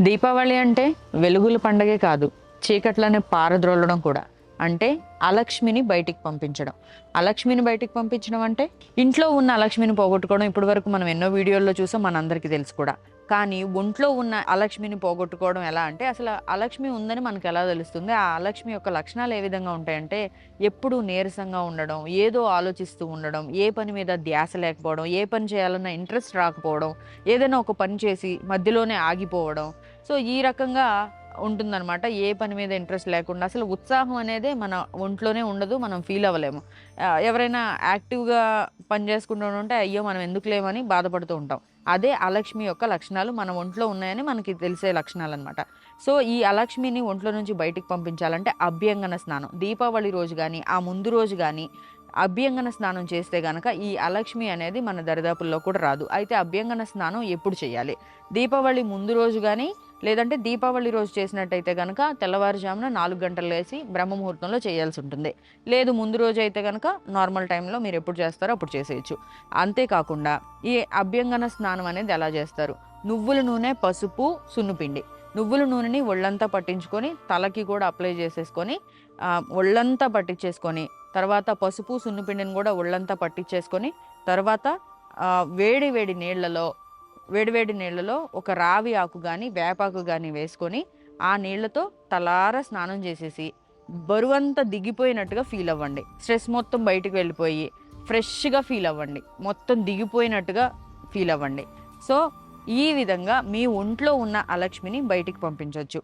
దీపావళి అంటే వెలుగుల పండగే కాదు చీకట్లనే పారద్రోలడం కూడా. అంటే అలక్ష్మిని బయటికి పంపించడం. అలక్ష్మిని బయటికి పంపించడం అంటే ఇంట్లో ఉన్న అలక్ష్మిని పోగొట్టుకోవడం. ఇప్పటి వరకు మనం ఎన్నో వీడియోల్లో చూసాం మనందరికీ తెలుసు కూడా. కానీ ఒంట్లో ఉన్న అలక్ష్మిని పోగొట్టుకోవడం ఎలా అంటే అసలు అలక్ష్మి ఉందని మనకు ఎలా తెలుస్తుంది? ఆ అలక్ష్మి యొక్క లక్షణాలు ఏ విధంగా ఉంటాయంటే ఎప్పుడూ నీరసంగా ఉండడం ఏదో ఆలోచిస్తూ ఉండడం ఏ పని మీద ధ్యాస లేకపోవడం ఏ పని చేయాలన్న ఇంట్రెస్ట్ రాకపోవడం ఏదైనా ఒక పని చేసి మధ్యలోనే ఆగిపోవడం సో ఈ రకంగా ఉంటుందన్నమాట. ఏ పని మీద ఇంట్రెస్ట్ లేకుండా. అసలు ఉత్సాహం అనేది మన ఒంట్లోనే ఉండదు మనం ఫీల్ అవ్వలేము. ఎవరైనా యాక్టివ్గా పని చేసుకుంటూ ఉంటే అయ్యో మనం ఎందుకు లేమని బాధపడుతూ ఉంటాం. అదే అలక్ష్మి యొక్క లక్షణాలు మన ఒంట్లో ఉన్నాయని మనకి తెలిసే లక్షణాలు అనమాట సో ఈ అలక్ష్మిని ఒంట్లో నుంచి బయటికి పంపించాలంటే అభ్యంగన స్నానం. దీపావళి రోజు కానీ ఆ ముందు రోజు కానీ అభ్యంగన స్నానం చేస్తే గనక ఈ అలక్ష్మి అనేది మన దరిదాపుల్లో కూడా రాదు. అయితే అభ్యంగన స్నానం ఎప్పుడు చేయాలి? దీపావళి ముందు రోజు కానీ లేదంటే దీపావళి రోజు చేసినట్టయితే కనుక తెల్లవారుజామున నాలుగు గంటలు వేసి బ్రహ్మ ముహూర్తంలో చేయాల్సి ఉంటుంది. లేదు ముందు రోజు అయితే కనుక నార్మల్ టైంలో మీరు ఎప్పుడు చేస్తారో అప్పుడు చేసేయచ్చు. అంతేకాకుండా ఈ అభ్యంగన స్నానం అనేది ఎలా చేస్తారు? నువ్వుల నూనె పసుపు సున్నుపిండి. నువ్వుల నూనెని ఒళ్ళంతా పట్టించుకొని తలకి కూడా అప్లై చేసేసుకొని ఒళ్ళంతా పట్టించేసుకొని తర్వాత పసుపు సున్నుపిండిని కూడా ఒళ్ళంతా పట్టించేసుకొని తర్వాత వేడి వేడి నీళ్ళలో వేడివేడి నీళ్ళలో ఒక రావి ఆకు కానీ వేపాకు కానీ వేసుకొని ఆ నీళ్ళతో తలార స్నానం చేసేసి బరువంతా దిగిపోయినట్టుగా ఫీల్ అవ్వండి. స్ట్రెస్ మొత్తం బయటకు వెళ్ళిపోయి ఫ్రెష్గా ఫీల్ అవ్వండి. మొత్తం దిగిపోయినట్టుగా ఫీల్ అవ్వండి. సో ఈ విధంగా మీ ఒంట్లో ఉన్న అలక్ష్మిని బయటికి పంపించవచ్చు